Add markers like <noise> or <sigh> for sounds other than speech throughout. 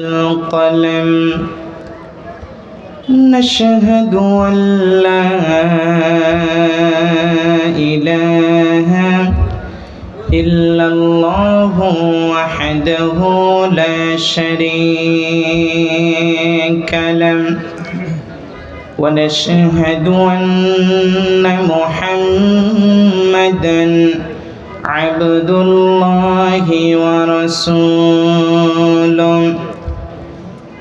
القلم نشهد أن لا إله إلا الله وحده لا شريك له. ونشهد أن محمدا عبد الله ورسوله.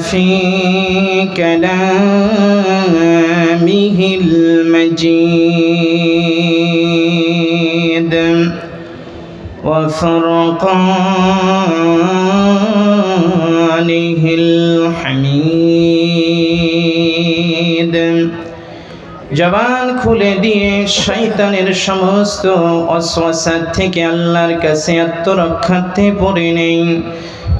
في كلامه المجيد وفرقانه الحميد জবান খুলে দিয়ে শয়তানের সমস্ত অশ্বাসার থেকে আল্লাহর কাছে আত্মরক্ষার্থে পড়ে নেই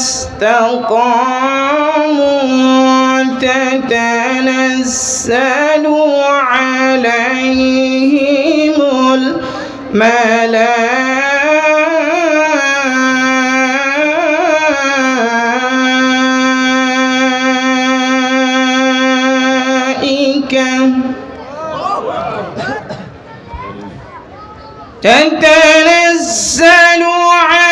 استقاموا تتنزل عليهم الملائكة. <laughs> تتنزل عليهم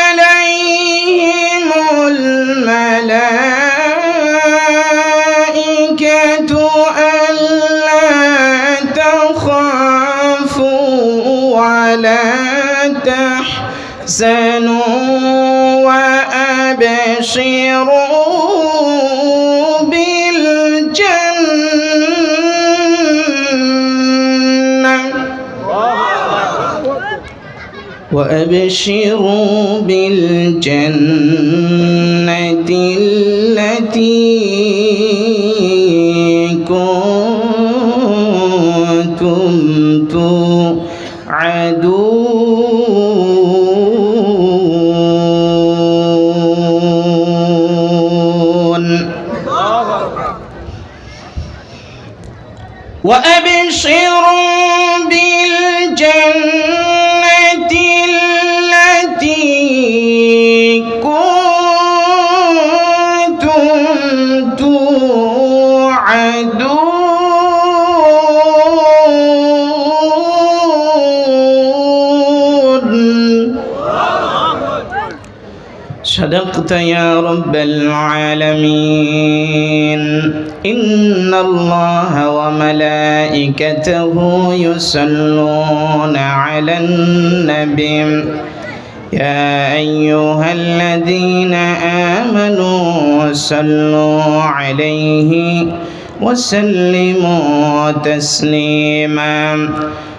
ولا تحزنوا وأبشروا بالجنة. وأبشروا بالجنة صدقت يا رب العالمين إن الله وملائكته يصلون على النبي. يا أيها الذين آمنوا صلوا عليه وسلموا تسليما.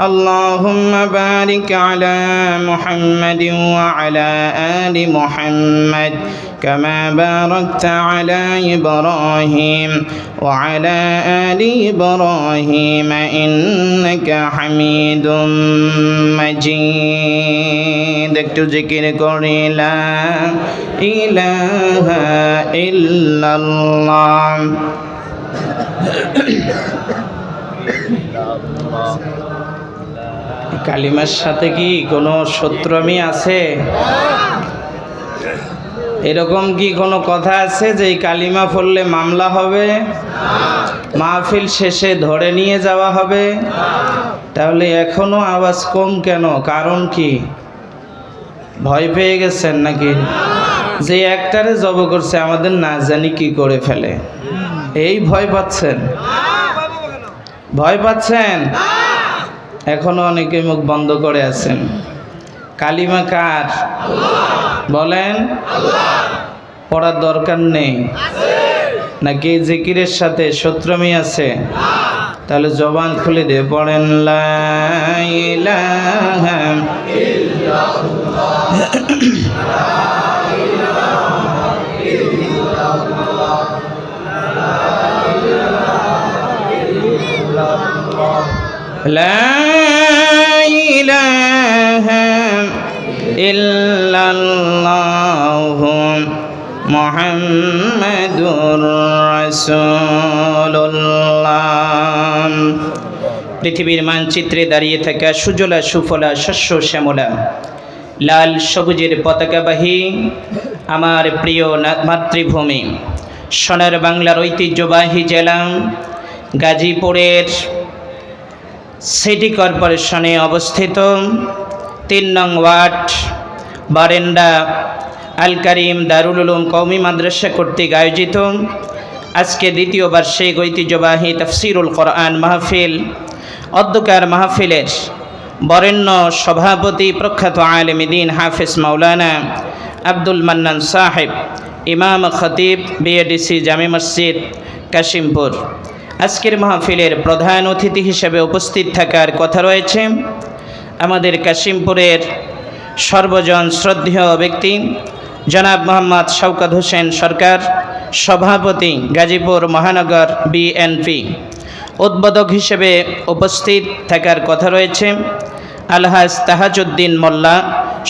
اللهم بارك على محمد وعلى آل محمد كما باركت على إبراهيم وعلى آل إبراهيم إنك حميد مجيد একটু জিকির করি লা ইলাহা ইল্লাল্লাহ কালিমার সাথে কি কোনো শত্রুমি আছে? এরকম কি কোনো কথা আছে যে কালিমা পড়লে মামলা হবে? মাহফিল শেষে ধরে নিয়ে যাওয়া হবে? তাহলে এখনও আওয়াজ কম কেন? কারণ কি? ভয় পেয়ে গেছেন নাকি? যে একটারে জব করছে, আমাদের না জানি কি করে ফেলে। এই ভয় পাচ্ছেন? ভয় পাচ্ছেন? এখনও অনেকে মুখ বন্ধ করে আছেন। কালিমা কার? বলেন, পড়ার দরকার নেই। নাকি জিকিরের সাথে শত্রমি আছে? তাহলে জবান খুলে দিয়ে পড়েন, লা إله إلا الله محمد رسول الله পৃথিবীর মানচিত্রে দাঁড়িয়ে থাকা সুজলা সুফলা শস্য শ্যামলা লাল সবুজের পতাকাবাহী আমার প্রিয় না- মাতৃভূমি সোনার বাংলার ঐতিহ্যবাহী জেলা গাজীপুরের সিটি কর্পোরেশনে অবস্থিত। তিন নং ওয়ার্ড বারেন্ডা আল করিম দারুল উলুম কৌমি মাদ্রাসা কর্তৃক আয়োজিত। আজকে দ্বিতীয় বার্ষিক ঐতিহ্যবাহী তফসিরুল কোরআন মাহফিল, অধ্যকার মাহফিলের বরেণ্য সভাপতি প্রখ্যাত আলমিদিন হাফিজ মাওলানা আব্দুল মান্নান সাহেব, ইমাম খতিব, বিএডিসি জামি মসজিদ, কাশিমপুর। আজকের মাহফিলের প্রধান অতিথি হিসেবে উপস্থিত থাকার কথা রয়েছে আমাদের কাশিমপুরের সর্বজন শ্রদ্ধেয় ব্যক্তি, জনাব মোহাম্মদ শওকত হোসেন সরকার, সভাপতি গাজীপুর মহানগর বিএনপি উদ্বোধক হিসেবে উপস্থিত থাকার কথা রয়েছে আলহাজ তাহাজউদ্দিন মোল্লা,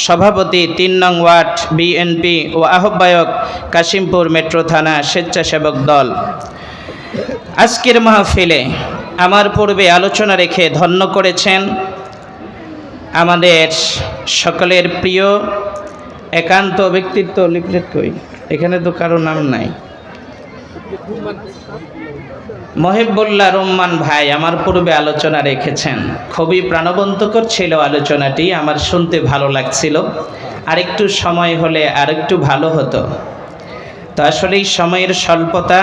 সভাপতি তিন নং ওয়ার্ড বিএনপি ও আহ্বায়ক কাশিমপুর মেট্রো থানা স্বেচ্ছাসেবক দল। আজকের মাহফিলে আমার পূর্বে আলোচনা রেখে ধন্য করেছেন আমাদের সকলের প্রিয় একান্ত ব্যক্তিত্ব লিফলেট কই? এখানে তো কারও নাম নাই। মহিবুল্লাহ রহমান ভাই আমার পূর্বে আলোচনা রেখেছেন। খুবই প্রাণবন্তকর ছিল আলোচনাটি, আমার শুনতে ভালো লাগছিল। আরেকটু সময় হলে আরেকটু ভালো হতো। তো আসলে সময়ের স্বল্পতা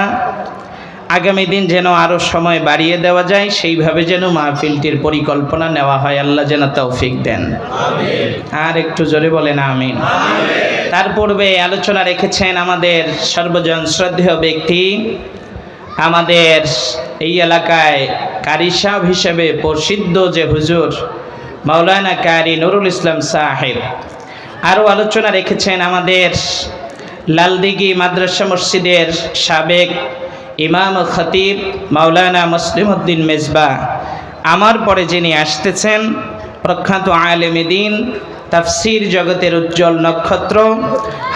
আগামী দিন যেন আরও সময় বাড়িয়ে দেওয়া যায় সেইভাবে যেন মাহফিলটির পরিকল্পনা নেওয়া হয়। আল্লাহ যেন তৌফিক দেন। আর একটু জোরে বলেন আমিন। তার পূর্বে আলোচনা রেখেছেন আমাদের সর্বজন শ্রদ্ধেয় ব্যক্তি আমাদের এই এলাকায় কারি সাহেব হিসেবে প্রসিদ্ধ যে হুজুর মাওলানা কারি নুরুল ইসলাম সাহেব। আরও আলোচনা রেখেছেন আমাদের লালদিঘি মাদ্রাসা মসজিদের সাবেক ইমাম খতিব মাওলানা মুসলিম উদ্দিন মেজবা, আমার পরে যিনি আসতেছেন, প্রখ্যাত আলেমেদিন তাফসির জগতের উজ্জ্বল নক্ষত্র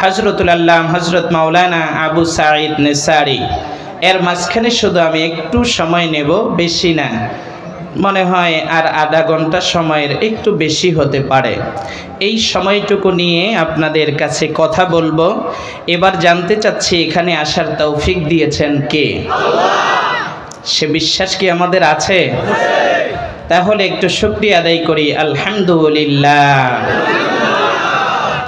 হজরতুল আল্লাহ হজরত মাওলানা আবু সাঈদ নেসারি। এর মাঝখানে শুধু আমি একটু সময় নেব, বেশি না। মনে হয় আর আধা ঘণ্টা সময়ের একটু বেশি হতে পারে। এই সময়টুকু নিয়ে আপনাদের কাছে কথা বলব। এবার জানতে চাচ্ছি এখানে আসার তৌফিক দিয়েছেন কে? সে বিশ্বাস কি আমাদের আছে? তাহলে একটু শুক্রিয়া আদায় করি। আলহামদুলিল্লাহ।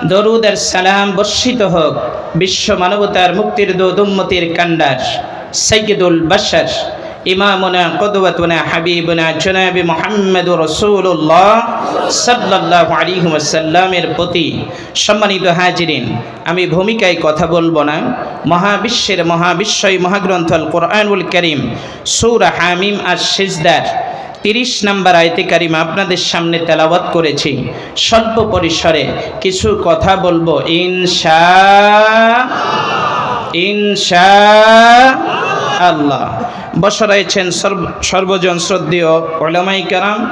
দরুদ আর সালাম বর্ষিত হোক। বিশ্ব মানবতার মুক্তির দোদুম্মতির কান্ডার সৈয়দুল বাশার। ইমামুনা কদওয়াতুনা হাবিবুনা জনাবি মুহাম্মদ রাসূলুল্লাহ সাল্লাল্লাহু আলাইহি ওয়াসাল্লামের প্রতি সম্মানিত হাজিরিন, আমি ভূমিকায় কথা বলব না। মহাবিশ্বের মহাবিশ্বই মহাগ্রন্থ কোরআনুল করিম, সূরা হামিম আর সিজদার তিরিশ নাম্বার আয়তে কারিমা আপনাদের সামনে তেলাওয়াত করেছি। স্বল্প পরিসরে কিছু কথা বলব। ইনশা ইনশা আল্লাহ। বসে রয়েছেন সর্ব- সর্বজন শ্রদ্ধেয় ওলামাই কারাম,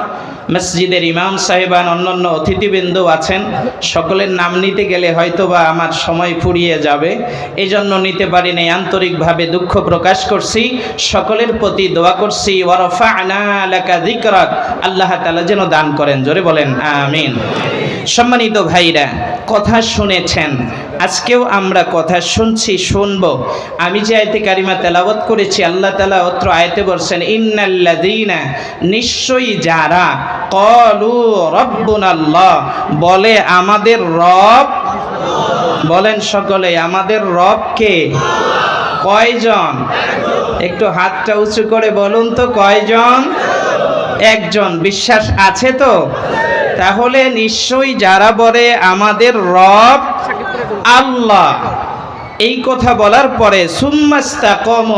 মসজিদের ইমাম সাহেবান, অন্যান্য অতিথিবৃন্দ আছেন। সকলের নাম নিতে গেলে হয়তোবা আমার সময় ফুরিয়ে যাবে। এই জন্য নিতে পারি নাই, আন্তরিকভাবে দুঃখ প্রকাশ করছি। সকলের প্রতি দোয়া করছি ওয়ারফা আনালাকা যিকরাক আল্লাহ তাআলা যেন দান করেন। জোরে বলেন, আমিন। সম্মানিত ভাইরা, কথা শুনেছেন। আজকেও আমরা কথা শুনছি, শুনব। আমি যে আয়তে কারিমা তেলাওয়াত করেছি, আল্লাহ তালা অত্র আয়তে বলছেন, ইন্নাল্লাযীনা নিশ্চয়ই যারা কলু রব্বুন আল্লাহ বলে আমাদের রব, বলেন সকলে, আমাদের রব কে কয়জন? একটু হাতটা উঁচু করে বলুন তো, কয়জন? একজন, বিশ্বাস আছে তো? তাহলে নিশ্চয়ই যারা বলে আমাদের রব আল্লাহ। এই কথা বলার পরে সুম্মাস্তা কম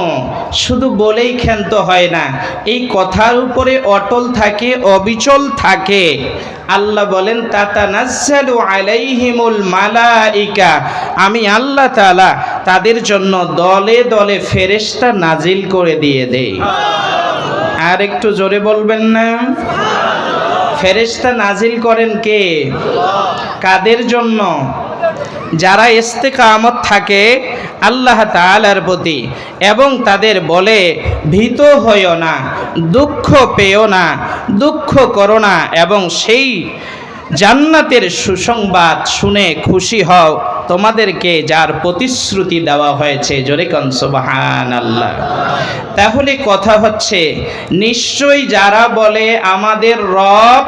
শুধু বলেই ক্ষান্ত হয় না, এই কথার উপরে অটল থাকে, অবিচল থাকে। আল্লাহ বলেন, তাতানাজ্জালু আলাইহিমুল মালাইকা। আমি আল্লাহ তাআলা তাদের জন্য দলে দলে ফেরেশতা নাজিল করে দিয়ে দেই। আর একটু জোরে বলবেন না? ফেরেশতা নাজিল করেন কে? কাদের জন্য? যারা ইস্তেকামত থাকে আল্লাহ তাআলার প্রতি এবং তাদের বলে, ভীত হইও না, দুঃখ পেও না, দুঃখ করো না এবং সেই জান্নাতের সুসংবাদ শুনে খুশি হও, তোমাদেরকে যার প্রতিশ্রুতি দেওয়া হয়েছে। জোরে কন সুবহান আল্লাহ তাহলে কথা হচ্ছে, নিশ্চয়ই যারা বলে, আমাদের রব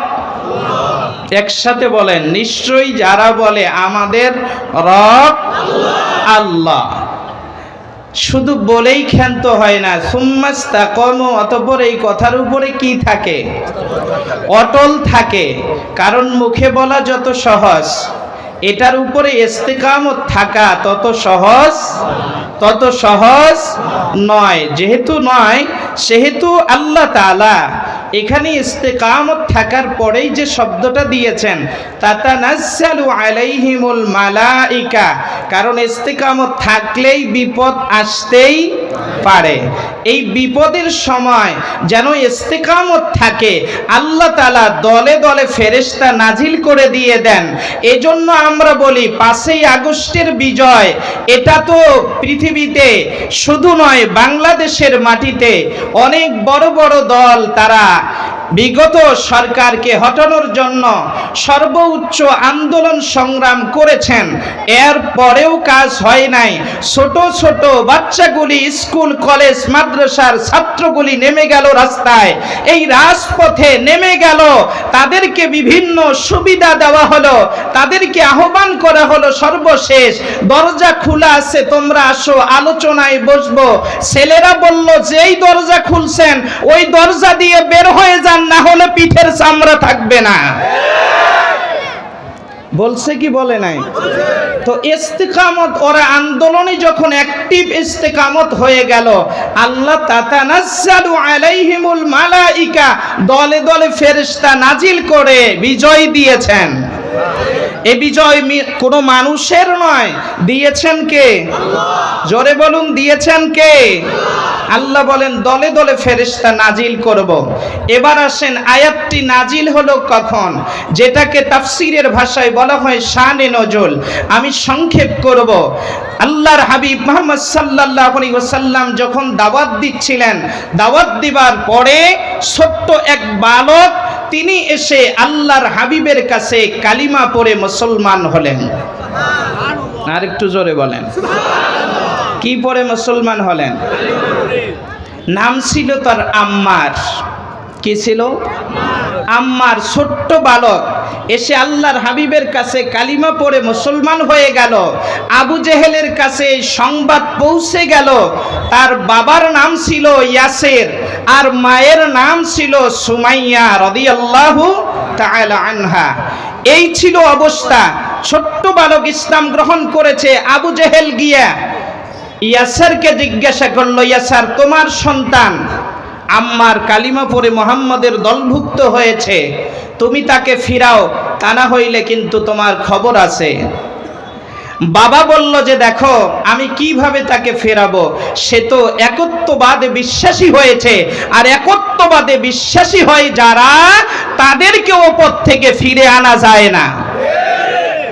একসাথে বলেন, নিশ্চয়ই যারা বলে আমাদের রব আল্লাহ। শুধু বলেই ক্ষান্ত হয় না সুম্মাস্তা কম অতপর এই কথার উপরে কি থাকে? অটল থাকে, কারণ মুখে বলা যত সহজ, এটার উপরে ইস্তেকামত থাকা তত সহজ তত সহজ নয়। যেহেতু নয়, সেহেতু আল্লাহ তাআলা এখানে ইস্তেকামত থাকার পরেই যে শব্দটা দিয়েছেন, তাতানাজ্জালু আলাইহিমুল মালাইকা, কারণ ইস্তেকামত থাকলেই বিপদ আসতেই পারে। এই বিপদের সময় যেন ইস্তেকামত থাকে, আল্লাহ তালা দলে দলে ফেরেস্তা নাজিল করে দিয়ে দেন। এজন্য আমরা বলি, পাঁচই আগস্টের বিজয়, এটা তো পৃথিবীতে শুধু নয়, বাংলাদেশের মাটিতে অনেক বড় বড় দল তারা বিগত সরকারকে হটানোর জন্য সর্বোচ্চ আন্দোলন সংগ্রাম করেছেন। এর পরেও কাজ হয় নাই। ছোট ছোট বাচ্চাগুলি স্কুল, কলেজ, মাদ্রাসার ছাত্রগুলি নেমে গেল রাস্তায়। এই রাজপথে নেমে গেল। তাদেরকে বিভিন্ন সুবিধা দেওয়া হলো। তাদেরকে আহ্বান করা হলো সর্বশেষ। দরজা খোলা আছে, তোমরা আসো, আলোচনায় বসবো। ছেলেরা বলল, যেই দরজা খুলছেন, ওই দরজা দিয়ে বের হয়ে যান না হলে পিঠের চামড়া থাকবে না। বলছে কি বলে নাই? তো ইস্তেকামত, ওরা আন্দোলনে যখন অ্যাক্টিভ ইস্তেকামত হয়ে গেল, আল্লাহ তাতানাজ্জালু আলাইহিমুল মালাইকা দলে দলে ফেরেশতা নাজিল করে বিজয় দিয়েছেন। এ বিজয় কোনো মানুষের নয়। দিয়েছেন কে? জোরে বলুন, দিয়েছেন কে? আল্লাহ বলেন, দলে দলে ফেরেশতা নাজিল করব। এবার আসেন, আয়াতটি নাজিল হলো কখন? যেটাকে তাফসিরের ভাষায় বলা হয় শানে নজল। আমি সংক্ষেপ করব। আল্লাহর হাবিব মোহাম্মদ সাল্লাল্লাহু আলাইহি ওয়াসাল্লাম যখন দাওয়াত দিচ্ছিলেন, দাওয়াত দিবার পরে ছোট্ট এক বালক, তিনি এসে আল্লাহর হাবিবের কাছে কালিমা পড়ে মুসলমান হলেন। আর একটু জোরে বলেন। কি পরে মুসলমান হলেন? নাম ছিল তার আম্মার। কি ছিল? আম্মার ছোট্ট বালক। এসে আল্লাহর হাবিবের কাছে কালিমা পড়ে মুসলমান হয়ে গেল। আবু জেহেলের কাছে সংবাদ পৌঁছে গেল। তার বাবার নাম ছিল ইয়াসের আর মায়ের নাম ছিল সুমাইয়া রদিয়াল্লাহু তাআলা আনহা। এই ছিল অবস্থা। ছোট্ট বালক ইসলাম গ্রহণ করেছে আবু জেহেল গিয়া। ইয়াসারকে জিজ্ঞাসা করল, ইয়াসার, তোমার সন্তান আম্মার কালিমা পরে মোহাম্মদের দলভুক্ত হয়েছে। তুমি তাকে ফিরাও, তা না হইলে কিন্তু তোমার খবর আছে। বাবা বলল যে, দেখো, আমি কীভাবে তাকে ফেরাবো? সে তো একত্ববাদে বিশ্বাসী হয়েছে, আর একত্ববাদে বিশ্বাসী হয় যারা তাদেরকে ওপর থেকে ফিরে আনা যায় না।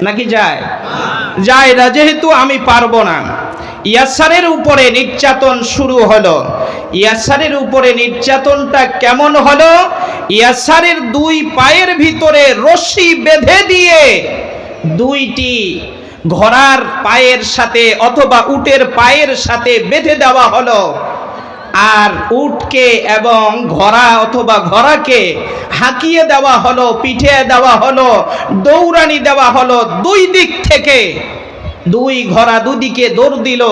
নাকি যায়? যায় না, যেহেতু আমি পারব না। ইয়াসারের উপরে নির্যাতন শুরু হলো। ইয়াসারের উপরে নির্যাতনটা কেমন হলো? ইয়াসারের দুই পায়ের ভিতরে রশি বেঁধে দিয়ে দুইটি ঘোড়ার পায়ের সাথে অথবা উটের পায়ের সাথে বেঁধে দেওয়া হলো। আর উটকে এবং ঘোড়া অথবা ঘোড়াকে হাঁকিয়ে দেওয়া হলো, পিঠে দেওয়া হলো, দৌড়ানি দেওয়া হলো দুই দিক থেকে। দুই ঘোড়া দুদিকে দৌড় দিল।